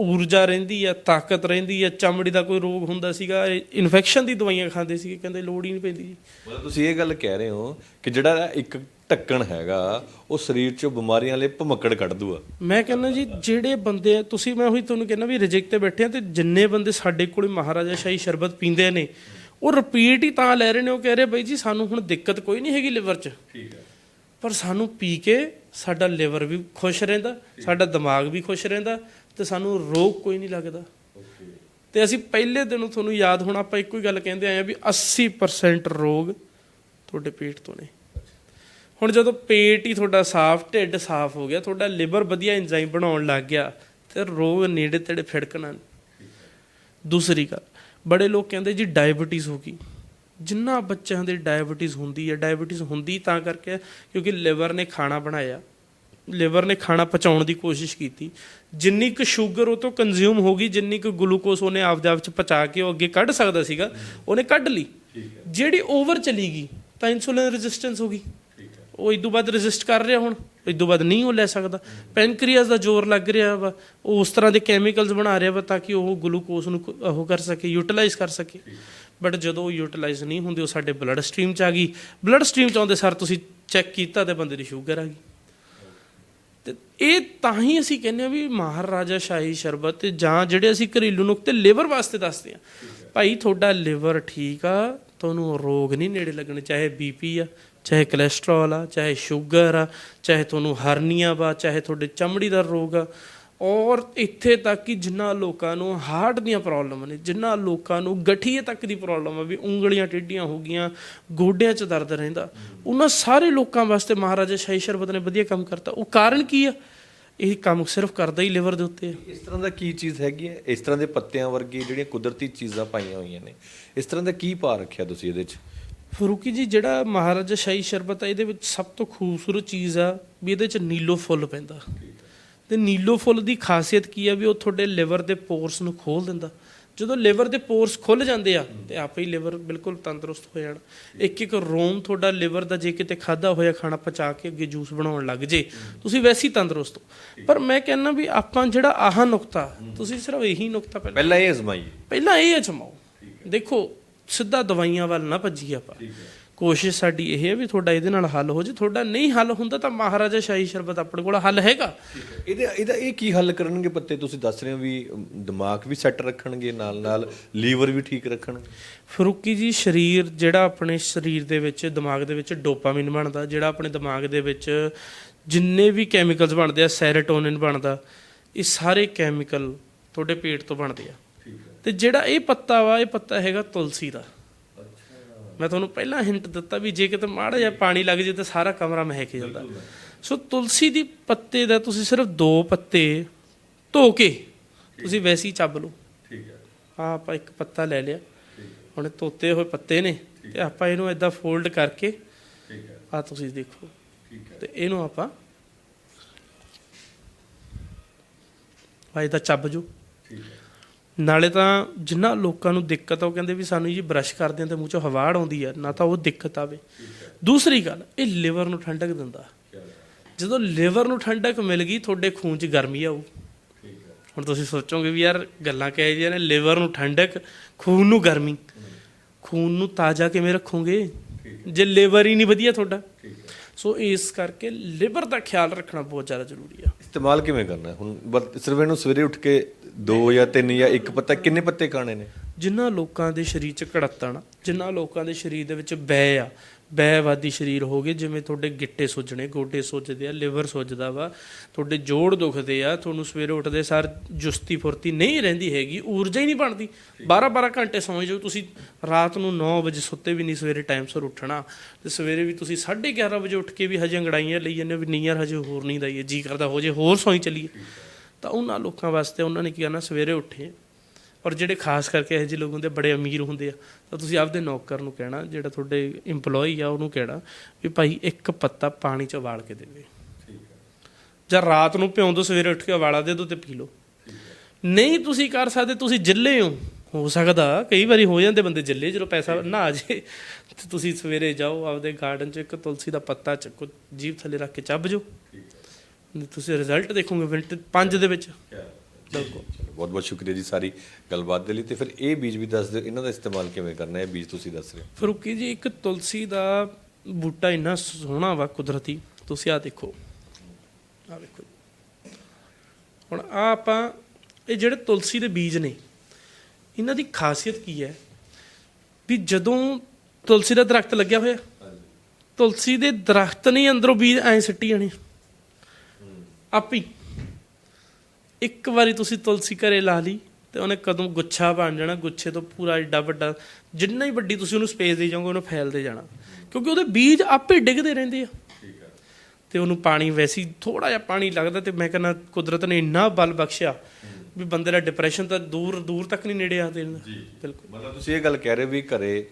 ਊਰਜਾ ਰਹਿੰਦੀ ਆ ਤਾਕਤ ਰਹਿੰਦੀ ਆ ਚਮੜੀ ਦਾ ਕੋਈ ਰੋਗ ਹੁੰਦਾ ਸੀਗਾ ਇਨਫੈਕਸ਼ਨ ਦੀ ਦਵਾਈਆਂ ਖਾਂਦੇ ਸੀਗੇ ਕਹਿੰਦੇ ਲੋੜ ਹੀ ਨਹੀਂ ਪੈਂਦੀ ਜੀ। ਮਤਲਬ ਤੁਸੀਂ ਇਹ ਗੱਲ ਕਹਿ ਰਹੇ ਹੋ ਕਿ ਜਿਹੜਾ ਇੱਕ ਢੱਕਣ ਹੈਗਾ ਉਹ ਸਰੀਰ 'ਚੋਂ ਬਿਮਾਰੀਆਂ ਵਾਲੇ ਭਮੱਕੜ ਕੱਢ ਦੂਗਾ। ਮੈਂ ਕਹਿੰਦਾ ਜੀ ਜਿਹੜੇ ਬੰਦੇ ਤੁਸੀਂ ਮੈਂ ਉਹੀ ਤੁਹਾਨੂੰ ਕਹਿੰਦਾ ਵੀ ਰਿਜੈਕਟ ਤੇ ਬੈਠੇ ਆ ਤੇ ਜਿੰਨੇ ਬੰਦੇ ਸਾਡੇ ਕੋਲੇ ਮਹਾਰਾਜਾ ਸ਼ਾਹੀ ਸ਼ਰਬਤ ਪੀਂਦੇ ਨੇ ਉਹ ਰਿਪੀਟ ਹੀ ਤਾਂ ਲੈ ਰਹੇ ਨੇ ਉਹ ਕਹਿ ਰਹੇ ਬਈ ਜੀ ਸਾਨੂੰ ਹੁਣ ਦਿੱਕਤ ਕੋਈ ਨਹੀਂ ਹੈਗੀ ਲਿਵਰ 'ਚ। ਠੀਕ ਹੈ। ਪਰ ਸਾਨੂੰ ਪੀ ਕੇ ਸਾਡਾ ਲਿਵਰ ਵੀ ਖੁਸ਼ ਰਹਿੰਦਾ, ਸਾਡਾ ਦਿਮਾਗ ਵੀ ਖੁਸ਼ ਰਹਿੰਦਾ ਤੇ ਸਾਨੂੰ ਰੋਗ ਕੋਈ ਨਹੀਂ ਲੱਗਦਾ। ਤੇ ਅਸੀਂ ਪਹਿਲੇ ਦਿਨੋਂ ਤੁਹਾਨੂੰ ਯਾਦ ਹੋਣਾ, ਆਪਾਂ ਇੱਕੋ ਹੀ ਗੱਲ ਕਹਿੰਦੇ ਆਏ ਆ ਵੀ 80% ਰੋਗ ਤੁਹਾਡੇ ਪੇਟ ਤੋਂ ਨੇ। ਹੁਣ ਜਦੋਂ ਪੇਟ ਹੀ ਤੁਹਾਡਾ ਸਾਫ਼, ਢਿੱਡ ਸਾਫ਼ ਹੋ ਗਿਆ, ਤੁਹਾਡਾ ਲਿਵਰ ਵਧੀਆ ਐਂਜ਼ਾਈਮ ਬਣਾਉਣ ਲੱਗ ਗਿਆ, ਤੇ ਰੋਗ ਨੇੜੇ ਤੇੜੇ ਫਿੜਕਣਾ। ਦੂਸਰੀ ਗੱਲ, ਬੜੇ ਲੋਕ ਕਹਿੰਦੇ ਜੀ ਡਾਇਬੀਟੀਜ਼ ਹੋ ਗਈ। ਜਿੰਨਾ ਬੱਚਿਆਂ ਦੇ ਡਾਇਬੀਟੀਜ਼ ਹੁੰਦੀ ਹੈ ਡਾਇਬੀਟੀਜ਼ ਹੁੰਦੀ ਤਾਂ ਕਰਕੇ ਕਿਉਂਕਿ ਲਿਵਰ ਨੇ ਖਾਣਾ ਬਣਾਇਆ। ਲਿਵਰ ਨੇ ਖਾਣਾ ਪਚਾਉਣ ਦੀ ਕੋਸ਼ਿਸ਼ ਕੀਤੀ। ਜਿੰਨੀ ਕੁ ਸ਼ੂਗਰ ਉਹ ਤੋਂ ਕੰਜ਼ਿਊਮ ਹੋ ਗਈ ਜਿੰਨੀ ਕੁ ਗਲੂਕੋਜ਼ ਉਹਨੇ ਆਪਦੇ ਆਪ ਚ ਪਚਾ ਕੇ ਉਹ ਅੱਗੇ ਕੱਢ ਸਕਦਾ ਸੀਗਾ ਉਹਨੇ ਕੱਢ ਲਈ। ਜਿਹੜੀ ਓਵਰ ਚਲੀ ਗਈ ਤਾਂ ਇਨਸੂਲਿਨ ਰੈਜ਼ਿਸਟੈਂਸ ਹੋ ਗਈ। ਉਹ ਇਦੋਂ ਬਾਅਦ ਰੈਜ਼ਿਸਟ ਕਰ ਰਿਹਾ ਹੁਣ ਇਦੋਂ ਬਾਅਦ ਨਹੀਂ ਉਹ ਲੈ ਸਕਦਾ। ਪੈਨਕ੍ਰੀਅਸ ਦਾ ਜ਼ੋਰ ਲੱਗ ਰਿਹਾ ਵਾ ਉਹ ਉਸ ਤਰ੍ਹਾਂ ਦੇ ਕੈਮੀਕਲਸ ਬਣਾ ਰਿਹਾ ਵਾ ਤਾਂ ਕਿ ਉਹ ਗਲੂਕੋਜ਼ ਨੂੰ ਉਹ ਕਰ ਸਕੇ ਯੂਟਿਲਾਈਜ਼ ਕਰ ਸਕੇ। ਬਟ ਜਦੋਂ ਉਹ ਯੂਟਿਲਾਈਜ਼ ਨਹੀਂ ਹੁੰਦੀ, ਉਹ ਸਾਡੇ ਬਲੱਡ ਸਟਰੀਮ ਚ ਆ ਗਈ। ਬਲੱਡ ਸਟਰੀਮ ਚ ਆਉਂਦੇ ਸਰ ਤੁਸੀਂ ਚੈੱਕ ਕੀਤਾ ਤੇ ਬੰਦੇ ਦੀ ਸ਼ੂਗਰ ਆ ਗਈ। ਤੇ ਇਹ ਤਾਂ ਹੀ ਅਸੀਂ ਕਹਿੰਦੇ ਆ ਵੀ ਮਹਾਰਾਜਾ ਸ਼ਾਹੀ, ਸ਼ਰਬਤ ਜਾਂ ਜਿਹੜੇ ਅਸੀਂ ਘਰੇਲੂ ਨੁਕਤੇ ਲਿਵਰ ਵਾਸਤੇ ਦੱਸਦੇ ਆ ਭਾਈ, ਤੁਹਾਡਾ ਲਿਵਰ ਠੀਕ ਆ, ਤੁਹਾਨੂੰ ਰੋਗ ਨਹੀਂ ਨੇੜੇ ਲੱਗਣੇ, ਚਾਹੇ ਬੀਪੀ ਆ, ਚਾਹੇ ਕੋਲੇਸਟ੍ਰੋਲ ਆ, ਚਾਹੇ ਸ਼ੂਗਰ ਆ, ਚਾਹੇ ਤੁਹਾਨੂੰ ਹਰਨੀਆ ਵਾ, ਚਾਹੇ ਤੁਹਾਡੇ ਚਮੜੀ ਦਾ ਰੋਗ ਆ। ਔਰ ਇੱਥੇ ਤੱਕ ਕਿ ਜਿੰਨਾ ਲੋਕਾਂ ਨੂੰ ਹਾਰਟ ਦੀਆਂ ਪ੍ਰੋਬਲਮ ਨੇ ਜਿੰਨਾ ਲੋਕਾਂ ਨੂੰ ਗਠੀਏ ਤੱਕ ਦੀ ਪ੍ਰੋਬਲਮ ਆ ਵੀ ਉਂਗਲੀਆਂ ਟੇਢੀਆਂ ਹੋ ਗਈਆਂ ਗੋਡਿਆਂ 'ਚ ਦਰਦ ਰਹਿੰਦਾ। ਉਹਨਾਂ ਸਾਰੇ ਲੋਕਾਂ ਵਾਸਤੇ ਮਹਾਰਾਜਾ ਸ਼ਾਹੀ ਸ਼ਰਬਤ ਨੇ ਵਧੀਆ ਕੰਮ ਕਰਤਾ। ਉਹ ਕਾਰਨ ਕੀ ਆ? ਇਹ ਕੰਮ ਸਿਰਫ ਕਰਦਾ ਹੀ ਲਿਵਰ ਦੇ ਉੱਤੇ ਇਸ ਤਰ੍ਹਾਂ ਦਾ ਕੀ ਚੀਜ਼ ਹੈਗੀ ਹੈ? ਇਸ ਤਰ੍ਹਾਂ ਦੇ ਪੱਤਿਆਂ ਵਰਗੀ ਜਿਹੜੀਆਂ ਕੁਦਰਤੀ ਚੀਜ਼ਾਂ ਪਾਈਆਂ ਹੋਈਆਂ ਨੇ ਇਸ ਤਰ੍ਹਾਂ ਦਾ ਕੀ ਪਾ ਰੱਖਿਆ ਤੁਸੀਂ ਇਹਦੇ 'ਚ? ਫਰੂਕੀ ਜੀ ਜਿਹੜਾ ਮਹਾਰਾਜਾ ਸ਼ਾਹੀ ਸ਼ਰਬਤ ਆ ਇਹਦੇ ਵਿੱਚ ਸਭ ਤੋਂ ਖੂਬਸੂਰਤ ਚੀਜ਼ ਆ ਵੀ ਇਹਦੇ 'ਚ ਨੀਲੋ ਫੁੱਲ ਪੈਂਦਾ। ਤੇ ਨੀਲੋ ਫੁੱਲ ਦੀ ਖਾਸੀਅਤ ਕੀ ਆ ਵੀ ਉਹ ਤੁਹਾਡੇ ਲਿਵਰ ਦੇ ਪੋਰਸ ਨੂੰ ਖੋਲ ਦਿੰਦਾ? ਜਦੋਂ ਲਿਵਰ ਦੇ ਪੋਰਸ ਖੁੱਲ ਜਾਂਦੇ ਆ ਤੇ ਆਪੇ ਹੀ ਲਿਵਰ ਬਿਲਕੁਲ ਤੰਦਰੁਸਤ ਹੋ ਜਾਣਾ। ਇੱਕ ਇੱਕ ਰੋਮ ਤੁਹਾਡਾ ਲਿਵਰ ਦਾ ਜੇ ਕਿਤੇ ਖਾਦਾ ਹੋਇਆ ਖਾਣਾ ਪਚਾ ਕੇ ਅੱਗੇ ਜੂਸ ਬਣਾਉਣ ਲੱਗ ਜੇ ਤੁਸੀਂ ਵੈਸੇ ਹੀ ਤੰਦਰੁਸਤ ਹੋ। ਪਰ ਮੈਂ ਕਹਿੰਦਾ ਵੀ ਆਪਾਂ ਜਿਹੜਾ ਆਹ ਨੁਕਤਾ ਤੁਸੀਂ ਸਿਰਫ ਇਹੀ ਨੁਕਤਾ ਪਹਿਲਾਂ ਪਹਿਲਾਂ ਇਹ ਅਜ਼ਮਾਈਏ। ਪਹਿਲਾਂ ਇਹ ਅਜਮਾਓ। ਦੇਖੋ ਸਿੱਧਾ ਦਵਾਈਆਂ ਵੱਲ ਨਾ ਭੱਜੀ ਆਪਾਂ। ਕੋਸ਼ਿਸ਼ ਸਾਡੀ ਇਹ ਹੈ ਵੀ ਤੁਹਾਡਾ ਇਹਦੇ ਨਾਲ ਹੱਲ ਹੋ ਜੇ। ਤੁਹਾਡਾ ਨਹੀਂ ਹੱਲ ਹੁੰਦਾ ਤਾਂ ਮਹਾਰਾਜਾ ਸ਼ਾਹੀ ਸ਼ਰਬਤ ਆਪਣੇ ਕੋਲ ਹੱਲ ਹੈਗਾ। ਇਹਦੇ ਇਹਦਾ ਇਹ ਕੀ ਹੱਲ ਕਰਨਗੇ ਪੱਤੇ? ਤੁਸੀਂ ਦੱਸ ਰਹੇ ਹੋ ਵੀ ਦਿਮਾਗ ਵੀ ਸੈੱਟ ਰੱਖਣਗੇ ਨਾਲ ਨਾਲ ਲੀਵਰ ਵੀ ਠੀਕ ਰੱਖਣਗੇ। ਫਰੂਕੀ ਜੀ ਸਰੀਰ ਜਿਹੜਾ ਆਪਣੇ ਸਰੀਰ ਦੇ ਵਿੱਚ ਦਿਮਾਗ ਦੇ ਵਿੱਚ ਡੋਪਾਮਾਈਨ ਬਣਦਾ ਜਿਹੜਾ ਆਪਣੇ ਦਿਮਾਗ ਦੇ ਵਿੱਚ ਜਿੰਨੇ ਵੀ ਕੈਮੀਕਲਸ ਬਣਦੇ ਆ ਸੈਰੋਟੋਨਿਨ ਬਣਦਾ ਇਹ ਸਾਰੇ ਕੈਮੀਕਲ ਤੁਹਾਡੇ ਪੇਟ ਤੋਂ ਬਣਦੇ ਆ। ਤੇ ਜਿਹੜਾ ਇਹ ਪੱਤਾ ਵਾ ਇਹ ਪੱਤਾ ਹੈਗਾ ਤੁਲਸੀ ਦਾ। ਮੈਂ ਤੁਹਾਨੂੰ ਪਹਿਲਾਂ ਹਿੰਟ ਦਿੱਤਾ ਵੀ ਜੇ ਕਿਤੇ ਮਾੜਾ ਜਿਹਾ ਪਾਣੀ ਲੱਗ ਜੇ ਤਾਂ ਸਾਰਾ ਕਮਰਾ ਮਹਿਕ ਜਾਂਦਾ। ਸੋ ਤੁਲਸੀ ਦੀ ਪੱਤੇ ਦਾ ਤੁਸੀਂ ਸਿਰਫ ਦੋ ਪੱਤੇ ਧੋ ਕੇ ਤੁਸੀਂ ਵੈਸੇ ਹੀ ਚੱਬ ਲਓ। ਠੀਕ ਹੈ। ਆ ਆਪਾਂ ਇੱਕ ਪੱਤਾ ਲੈ ਲਿਆ। ਹੁਣ ਧੋਤੇ ਹੋਏ ਪੱਤੇ ਨੇ ਤੇ ਆਪਾਂ ਇਹਨੂੰ ਏਦਾਂ ਫੋਲਡ ਕਰਕੇ ਠੀਕ ਹੈ। ਆ ਤੁਸੀਂ ਦੇਖੋ। ਠੀਕ ਹੈ। ਤੇ ਇਹਨੂੰ ਆਪਾਂ ਆ ਇਹਦਾ ਚੱਬ ਜੋ। ਠੀਕ ਹੈ। ਨਾਲੇ ਤਾਂ ਜਿੰਨਾ ਲੋਕਾਂ ਨੂੰ ਦਿੱਕਤ ਆ, ਉਹ ਕਹਿੰਦੇ ਵੀ ਸਾਨੂੰ ਜੀ ਬ੍ਰਸ਼ ਕਰਦੇ ਆ ਤੇ ਮੂੰਹ ਚੋਂ ਹਵਾੜ ਆਉਂਦੀ ਆ, ਨਾ ਤਾਂ ਉਹ ਦਿੱਕਤ ਆਵੇ। ਦੂਸਰੀ ਗੱਲ, ਇਹ ਲਿਵਰ ਨੂੰ ਠੰਡਕ ਦਿੰਦਾ। ਜਦੋਂ ਲਿਵਰ ਨੂੰ ਠੰਡਕ ਮਿਲ ਗਈ, ਤੁਹਾਡੇ ਖੂਨ 'ਚ ਗਰਮੀ ਆਊ। ਹੁਣ ਤੁਸੀਂ ਸੋਚੋਗੇ ਵੀ ਯਾਰ ਗੱਲਾਂ ਕਹਿ ਜਿਹੀਆਂ ਨੇ ਲਿਵਰ ਨੂੰ ਠੰਡਕ, ਖੂਨ ਨੂੰ ਗਰਮੀ। ਖੂਨ ਨੂੰ ਤਾਜ਼ਾ ਕਿਵੇਂ ਰੱਖੋਗੇ? ਜੇ ਲਿਵਰ ਹੀ ਨਹੀਂ ਵਧੀਆ ਤੁਹਾਡਾ। ਸੋ ਇਸ ਕਰਕੇ ਲਿਵਰ ਦਾ ਖਿਆਲ ਰੱਖਣਾ ਬਹੁਤ ਜ਼ਿਆਦਾ ਜ਼ਰੂਰੀ ਆ ਇਸਤੇਮਾਲ ਕਿਵੇਂ ਕਰਨਾ? ਹੁਣ ਬਸ ਸਿਰਫ ਇਹਨੂੰ ਸਵੇਰੇ ਉੱਠ ਕੇ ਦੋ ਜਾਂ ਤਿੰਨ ਜਾਂ ਇੱਕ ਪੱਤਾ ਕਿੰਨੇ ਪੱਤੇ ਖਾਣੇ ਨੇ ਜਿਨ੍ਹਾਂ ਲੋਕਾਂ ਦੇ ਸਰੀਰ 'ਚ ਘੜਤਣ ਜਿਨ੍ਹਾਂ ਲੋਕਾਂ ਦੇ ਸਰੀਰ ਦੇ ਵਿੱਚ ਬੈ ਆ ਬੈਵਾਦੀ ਸਰੀਰ ਹੋ ਗਏ, ਜਿਵੇਂ ਤੁਹਾਡੇ ਗਿੱਟੇ ਸੁੱਜਣੇ, ਗੋਡੇ ਸੁੱਜਦੇ ਆ, ਲਿਵਰ ਸੁੱਜਦਾ ਵਾ, ਤੁਹਾਡੇ ਜੋੜ ਦੁਖਦੇ ਆ, ਤੁਹਾਨੂੰ ਸਵੇਰੇ ਉੱਠਦੇ ਸਾਰ ਜੁਸਤੀ ਫੁਰਤੀ ਨਹੀਂ ਰਹਿੰਦੀ ਹੈਗੀ, ਊਰਜਾ ਹੀ ਨਹੀਂ ਬਣਦੀ। 12 12 ਘੰਟੇ ਸੌਂ ਜਾਓ, ਤੁਸੀਂ ਰਾਤ ਨੂੰ 9 ਵਜੇ ਸੁੱਤੇ ਵੀ ਨਹੀਂ ਸਵੇਰੇ ਟਾਈਮ ਸਿਰ ਉੱਠਣਾ, ਤੇ ਸਵੇਰੇ ਵੀ ਤੁਸੀਂ 11:30 ਵਜੇ ਉੱਠ ਕੇ ਵੀ ਹਜੇ ਅੰਗੜਾਈਆਂ ਲਈ ਜਾਂਦੇ ਵੀ ਨਹੀਂ ਯਾਰ ਹਜੇ ਹੋਰ ਨਹੀਂ ਦਾ ਜੀ ਕਰਦਾ, ਹੋ ਜੇ ਹੋਰ ਸੌਂ ਚਲੀਏ। ਤਾਂ ਉਹਨਾਂ ਲੋਕਾਂ ਵਾਸਤੇ ਉਹਨਾਂ ਨੇ ਕੀ ਕਰਨਾ, ਸਵੇਰੇ ਉੱਠੇ ਔਰ ਜਿਹੜੇ ਖਾਸ ਕਰਕੇ ਇਹੋ ਜਿਹੇ ਲੋਕ ਹੁੰਦੇ ਬੜੇ ਅਮੀਰ ਹੁੰਦੇ ਆ ਤਾਂ ਤੁਸੀਂ ਆਪਦੇ ਨੌਕਰ ਨੂੰ ਕਹਿਣਾ ਜਿਹੜਾ ਤੁਹਾਡੇ EMPLOYE ਆ ਉਹਨੂੰ ਕਹਿਣਾ ਵੀ ਭਾਈ ਇੱਕ ਪੱਤਾ ਪਾਣੀ ਚ ਉਬਾਲ ਕੇ ਦੇਵੇ। ਜਾਂ ਰਾਤ ਨੂੰ ਭਿਉਂ ਦੋ ਸਵੇਰੇ ਉੱਠ ਕੇ ਉਬਾਲਾ ਦੇ ਦੋ ਤੇ ਪੀ ਲਓ। ਨਹੀਂ ਤੁਸੀਂ ਕਰ ਸਕਦੇ ਤੁਸੀਂ ਜਿੱਲੇ ਹੋ। ਹੋ ਸਕਦਾ ਕਈ ਵਾਰੀ ਹੋ ਜਾਂਦੇ ਬੰਦੇ ਜਿੱਲੇ ਜਦੋਂ ਪੈਸਾ ਨਾ ਆ ਜੇ ਤੇ ਤੁਸੀਂ ਸਵੇਰੇ ਜਾਓ ਆਪਦੇ ਗਾਰਡਨ 'ਚ ਇੱਕ ਤੁਲਸੀ ਦਾ ਪੱਤਾ ਚੱਕੋ ਜੀਭ ਥੱਲੇ ਰੱਖ ਕੇ ਚੱਬ ਜੋ ਤੁਸੀਂ ਰਿਜ਼ਲਟ ਦੇਖੋਗੇ ਮਿੰਟ 5 ਦੇ ਵਿੱਚ। ਬਿਲਕੁਲ। ਬਹੁਤ ਬਹੁਤ ਸ਼ੁਕਰੀਆ ਜੀ ਸਾਰੀ ਗੱਲਬਾਤ ਦੇ ਲਈ। ਤੇ ਫਿਰ ਇਹ ਬੀਜ ਵੀ ਦੱਸ ਦਿਓ ਇਹਨਾਂ ਦਾ ਇਸਤੇਮਾਲ ਕਿਵੇਂ ਕਰਨਾ ਹੈ ਬੀਜ ਤੁਸੀਂ ਦੱਸ ਰਹੇ ਹੋ। ਫਰੂਕੀ ਜੀ ਇੱਕ ਤੁਲਸੀ ਦਾ ਬੂਟਾ ਇੰਨਾ ਸੋਹਣਾ ਵਾ ਕੁਦਰਤੀ ਤੁਸੀਂ ਆ ਦੇਖੋ। ਆ ਵੇਖੋ ਹੁਣ ਆ ਆਪਾਂ ਇਹ ਜਿਹੜੇ ਤੁਲਸੀ ਦੇ ਬੀਜ ਨੇ ਇਹਨਾਂ ਦੀ ਖਾਸੀਅਤ ਕੀ ਹੈ? ਵੀ ਜਦੋਂ ਤੁਲਸੀ ਦਾ ਦਰਖਤ ਲੱਗਿਆ ਹੋਇਆ ਤੁਲਸੀ ਦੇ ਦਰਖਤ ਨਹੀਂ ਅੰਦਰੋਂ ਬੀਜ ਐ ਸਿੱਟੀ ਜਾਣੇ। ਆਪੀ ਇੱਕ ਵਾਰੀ ਤੁਸੀਂ ਤੁਲਸੀ ਘਰੇ ਲਾ ਲਈ ਤੇ ਉਹਨੇ ਕਦੋਂ ਗੁੱਛਾ ਬਣ ਜਾਣਾ ਗੁੱਛੇ ਤੋਂ ਪੂਰਾ ਏਡਾ ਵੱਡਾ ਜਿੰਨਾ ਹੀ ਵੱਡੀ ਤੁਸੀਂ ਉਹਨੂੰ ਸਪੇਸ ਦੇ ਜਾਓਗੇ ਉਹਨੂੰ ਫੈਲਦੇ ਜਾਣਾ। ਕਿਉਂਕਿ ਉਹਦੇ ਬੀਜ ਆਪੇ ਡਿੱਗਦੇ ਰਹਿੰਦੇ ਆ। ਤੇ ਉਹਨੂੰ ਪਾਣੀ ਵੈਸੀ ਥੋੜਾ ਜਿਹਾ ਪਾਣੀ ਲੱਗਦਾ ਤੇ ਮੈਂ ਕਹਿੰਦਾ ਕੁਦਰਤ ਨੇ ਇੰਨਾ ਬਲ ਬਖਸ਼ਿਆ ਵੀ ਬੰਦੇ ਦਾ ਡਿਪਰੈਸ਼ਨ ਤਾਂ ਦੂਰ ਦੂਰ ਤੱਕ ਨਹੀਂ ਨੇੜੇ ਆ ਦੇਣ ਬਿਲਕੁਲ। ਮਤਲਬ ਤੁਸੀਂ ਇਹ ਗੱਲ ਕਹਿ ਰਹੇ ਵੀ ਘਰੇ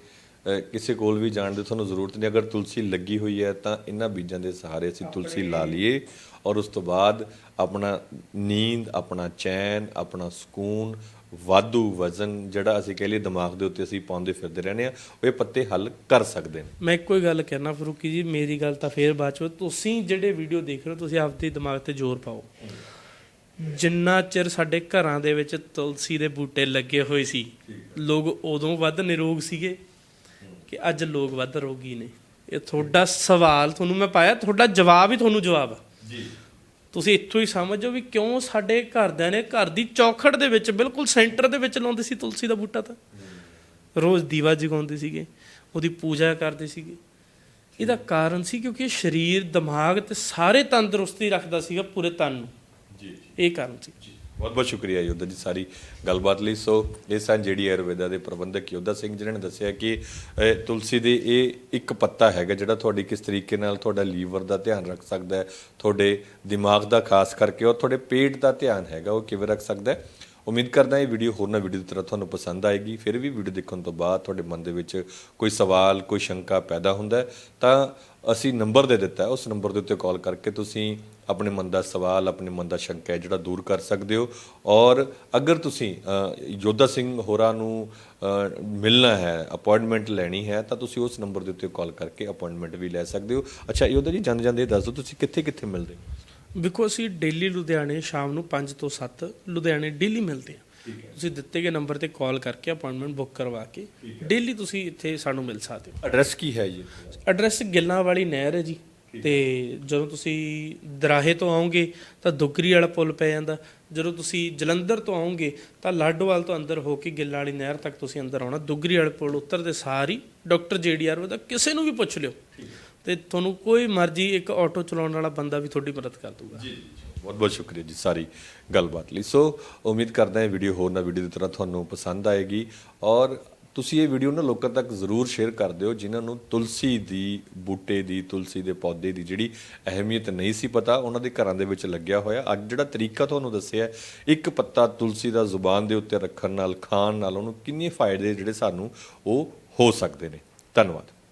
ਕਿਸੇ ਕੋਲ ਵੀ ਜਾਣ ਦੀ ਤੁਹਾਨੂੰ ਜ਼ਰੂਰਤ ਨਹੀਂ। ਅਗਰ ਤੁਲਸੀ ਲੱਗੀ ਹੋਈ ਹੈ ਤਾਂ ਇਹਨਾਂ ਬੀਜਾਂ ਦੇ ਸਹਾਰੇ ਅਸੀਂ ਤੁਲਸੀ ਲਾ ਲਈਏ ਔਰ ਉਸ ਤੋਂ ਬਾਅਦ ਆਪਣਾ ਨੀਂਦ ਆਪਣਾ ਚੈਨ ਆਪਣਾ ਸਕੂਨ ਵਾਧੂ ਵਜ਼ਨ ਜਿਹੜਾ ਅਸੀਂ ਕਹਿ ਲਈਏ ਦਿਮਾਗ ਦੇ ਉੱਤੇ ਅਸੀਂ ਪਾਉਂਦੇ ਫਿਰਦੇ ਰਹਿੰਦੇ ਆ ਉਹ ਇਹ ਪੱਤੇ ਹੱਲ ਕਰ ਸਕਦੇ ਨੇ। ਮੈਂ ਇੱਕੋ ਹੀ ਗੱਲ ਕਹਿਣਾ ਫਰੂਕੀ ਜੀ ਮੇਰੀ ਗੱਲ ਤਾਂ ਫੇਰ ਬਾਅਦ ਚੋਂ ਤੁਸੀਂ ਜਿਹੜੇ ਵੀਡੀਓ ਦੇਖ ਰਹੇ ਹੋ ਤੁਸੀਂ ਆਪਦੇ ਦਿਮਾਗ ਤੇ ਜ਼ੋਰ ਪਾਓ। ਜਿੰਨਾ ਚਿਰ ਸਾਡੇ ਘਰਾਂ ਦੇ ਵਿੱਚ ਤੁਲਸੀ ਦੇ ਬੂਟੇ ਲੱਗੇ ਹੋਏ ਸੀ ਲੋਕ ਉਦੋਂ ਵੱਧ ਨਿਰੋਗ ਸੀਗੇ। ਕਿ ਅੱਜ ਲੋਕ ਵੱਧ ਰੋਗੀ ਨੇ। ਇਹ ਤੁਹਾਡਾ ਸਵਾਲ ਤੁਹਾਨੂੰ ਮੈਂ ਪਾਇਆ ਤੁਹਾਡਾ ਜਵਾਬ ਹੀ ਤੁਹਾਨੂੰ ਜਵਾਬ ਆ। ਜੀ। ਤੁਸੀਂ ਇੱਥੋਂ ਹੀ ਸਮਝੋ ਵੀ ਕਿਉਂ ਸਾਡੇ ਘਰਦਿਆਂ ਨੇ ਘਰ ਦੀ ਚੌਖੜ ਦੇ ਵਿੱਚ ਬਿਲਕੁਲ ਸੈਂਟਰ ਦੇ ਵਿੱਚ ਲਾਉਂਦੇ ਸੀ ਤੁਲਸੀ ਦਾ ਬੂਟਾ ਤਾਂ। ਰੋਜ਼ ਦੀਵਾ ਜਗਾਉਂਦੇ ਸੀਗੇ ਉਹਦੀ ਪੂਜਾ ਕਰਦੇ ਸੀਗੇ। ਇਹਦਾ ਕਾਰਨ ਸੀ ਕਿਉਂਕਿ ਇਹ ਸਰੀਰ ਦਿਮਾਗ ਤੇ ਸਾਰੇ ਤੰਦਰੁਸਤੀ ਰੱਖਦਾ ਸੀਗਾ ਪੂਰੇ ਤਨ ਨੂੰ। ਜੀ ਇਹ ਕਾਰਨ ਸੀ। ਬਹੁਤ ਬਹੁਤ ਸ਼ੁਕਰੀਆ ਯੋਧਾ ਜੀ ਸਾਰੀ ਗੱਲਬਾਤ ਲਈ। ਸੋ ਇਹ ਸਨ ਜਿਹੜੀ ਆਯੁਰਵੇਦਾ ਦੇ ਪ੍ਰਬੰਧਕ ਯੋਧਾ ਸਿੰਘ ਜਿਨ੍ਹਾਂ ਨੇ ਦੱਸਿਆ ਕਿ ਅਹ, ਤੁਲਸੀ ਦੇ ਇਹ ਇੱਕ ਪੱਤਾ ਹੈਗਾ ਜਿਹੜਾ ਤੁਹਾਡੀ ਕਿਸ ਤਰੀਕੇ ਨਾਲ ਤੁਹਾਡਾ ਲੀਵਰ ਦਾ ਧਿਆਨ ਰੱਖ ਸਕਦਾ ਹੈ ਤੁਹਾਡੇ ਦਿਮਾਗ ਦਾ ਖਾਸ ਕਰਕੇ ਔਰ ਤੁਹਾਡੇ ਪੇਟ ਦਾ ਧਿਆਨ ਹੈਗਾ ਉਹ ਕਿਵੇਂ ਰੱਖ ਸਕਦਾ ਹੈ? ਉਮੀਦ ਕਰਦਾ ਇਹ ਵੀਡੀਓ ਹੋਰਨਾਂ ਵੀਡੀਓ ਦੀ ਤਰ੍ਹਾਂ ਤੁਹਾਨੂੰ ਪਸੰਦ ਆਏਗੀ। ਫਿਰ ਵੀ ਵੀਡੀਓ ਦੇਖਣ ਤੋਂ ਬਾਅਦ ਤੁਹਾਡੇ ਮਨ ਦੇ ਵਿੱਚ ਕੋਈ ਸਵਾਲ, ਕੋਈ ਸ਼ੰਕਾ ਪੈਦਾ ਹੁੰਦਾ ਹੈ, ਤਾਂ ਅਸੀਂ ਨੰਬਰ ਦੇ ਦਿੱਤਾ ਉਸ ਨੰਬਰ ਦੇ ਉੱਤੇ ਕਾਲ ਕਰਕੇ ਤੁਸੀਂ ਆਪਣੇ ਮਨ ਦਾ ਸਵਾਲ, ਆਪਣੇ ਮਨ ਦਾ ਸ਼ੰਕਾ ਹੈ ਜਿਹੜਾ ਦੂਰ ਕਰ ਸਕਦੇ ਹੋ। ਔਰ ਅਗਰ ਤੁਸੀਂ ਯੋਧਾ ਸਿੰਘ ਹੋਰਾਂ ਨੂੰ ਮਿਲਣਾ ਹੈ ਅਪਾਇੰਟਮੈਂਟ ਲੈਣੀ ਹੈ, ਤਾਂ ਤੁਸੀਂ ਉਸ ਨੰਬਰ ਦੇ ਉੱਤੇ ਕਾਲ ਕਰਕੇ ਅਪਾਇੰਟਮੈਂਟ ਵੀ ਲੈ ਸਕਦੇ ਹੋ। ਅੱਛਾ, ਯੋਧਾ ਜੀ ਜਾਂਦੇ ਜਾਂਦੇ ਦੱਸ ਦਿਓ, ਤੁਸੀਂ ਕਿੱਥੇ ਕਿੱਥੇ ਮਿਲਦੇ ਹੋ? ਵੇਖੋ ਅਸੀਂ ਡੇਲੀ ਲੁਧਿਆਣੇ ਸ਼ਾਮ ਨੂੰ 5 ਤੋਂ 7 ਲੁਧਿਆਣੇ ਡੇਲੀ ਮਿਲਦੇ ਹਾਂ। ਤੁਸੀਂ ਦਿੱਤੇ ਗਏ ਨੰਬਰ ਤੇ ਕਾਲ ਕਰਕੇ ਅਪਾਇੰਟਮੈਂਟ ਬੁੱਕ ਕਰਵਾ ਕੇ ਡੇਲੀ ਤੁਸੀਂ ਇੱਥੇ ਸਾਨੂੰ ਮਿਲ ਸਕਦੇ ਹੋ। ਐਡਰੈਸ ਕੀ ਹੈ ਜੀ? ਐਡਰੈਸ ਗਿੱਲਾਂ ਵਾਲੀ ਨਹਿਰ ਹੈ ਜੀ। ਤੇ ਜਦੋਂ ਤੁਸੀਂ ਦਰਾਹੇ ਤੋਂ ਆਓਗੇ ਤਾਂ ਦੁਗਰੀ ਵਾਲਾ ਪੁਲ ਪੈ ਜਾਂਦਾ। ਜਦੋਂ ਤੁਸੀਂ ਜਲੰਧਰ ਤੋਂ ਆਓਗੇ ਤਾਂ ਲਾਡੋਵਾਲ ਤੋਂ ਅੰਦਰ ਹੋ ਕੇ ਗਿੱਲਾਂ ਵਾਲੀ ਨਹਿਰ ਤੱਕ ਤੁਸੀਂ ਅੰਦਰ ਆਉਣਾ। ਦੁਗਰੀ ਵਾਲੇ ਪੁਲ ਉੱਤਰਦੇ ਸਾਰੀ ਡਾਕਟਰ ਜੀਡੀਆਰ ਦਾ ਕਿਸੇ ਨੂੰ ਵੀ ਪੁੱਛ ਲਿਓ। ਤੇ ਤੁਹਾਨੂੰ ਕੋਈ ਮਰਜ਼ੀ ਇੱਕ ਆਟੋ ਚਲਾਉਣ ਵਾਲਾ ਬੰਦਾ ਵੀ ਤੁਹਾਡੀ ਮਦਦ ਕਰ ਦੂਗਾ ਬਹੁਤ ਬਹੁਤ ਸ਼ੁਕਰੀਆ ਜੀ ਸਾਰੀ ਗੱਲਬਾਤ ਲਈ। ਸੋ, ਉਮੀਦ ਕਰਦਾ ਹਾਂ ਵੀਡੀਓ ਹੋਰ ਨਾ ਵੀਡੀਓ ਦੀ ਤਰ੍ਹਾਂ ਤੁਹਾਨੂੰ ਪਸੰਦ ਆਏਗੀ। ਔਰ ਤੁਸੀਂ ਇਹ ਵੀਡੀਓ ਨਾ ਲੋਕਾਂ ਤੱਕ ਜ਼ਰੂਰ ਸ਼ੇਅਰ ਕਰ ਦਿਓ, ਜਿਨ੍ਹਾਂ ਨੂੰ ਤੁਲਸੀ ਦੀ, ਬੂਟੇ ਦੀ, ਤੁਲਸੀ ਦੇ ਪੌਦੇ ਦੀ ਜਿਹੜੀ ਅਹਿਮੀਅਤ ਨਹੀਂ ਸੀ ਪਤਾ, ਉਹਨਾਂ ਦੇ ਘਰਾਂ ਦੇ ਵਿੱਚ ਲੱਗਿਆ ਹੋਇਆ। ਅੱਜ ਜਿਹੜਾ ਤਰੀਕਾ ਤੁਹਾਨੂੰ ਦੱਸਿਆ ਇੱਕ ਪੱਤਾ ਤੁਲਸੀ ਦਾ ਜ਼ੁਬਾਨ ਦੇ ਉੱਤੇ ਰੱਖਣ ਨਾਲ, ਖਾਣ ਨਾਲ, ਉਹਨੂੰ ਕਿੰਨੇ ਫਾਇਦੇ ਜਿਹੜੇ ਸਾਨੂੰ ਉਹ ਹੋ ਸਕਦੇ ਨੇ। ਧੰਨਵਾਦ।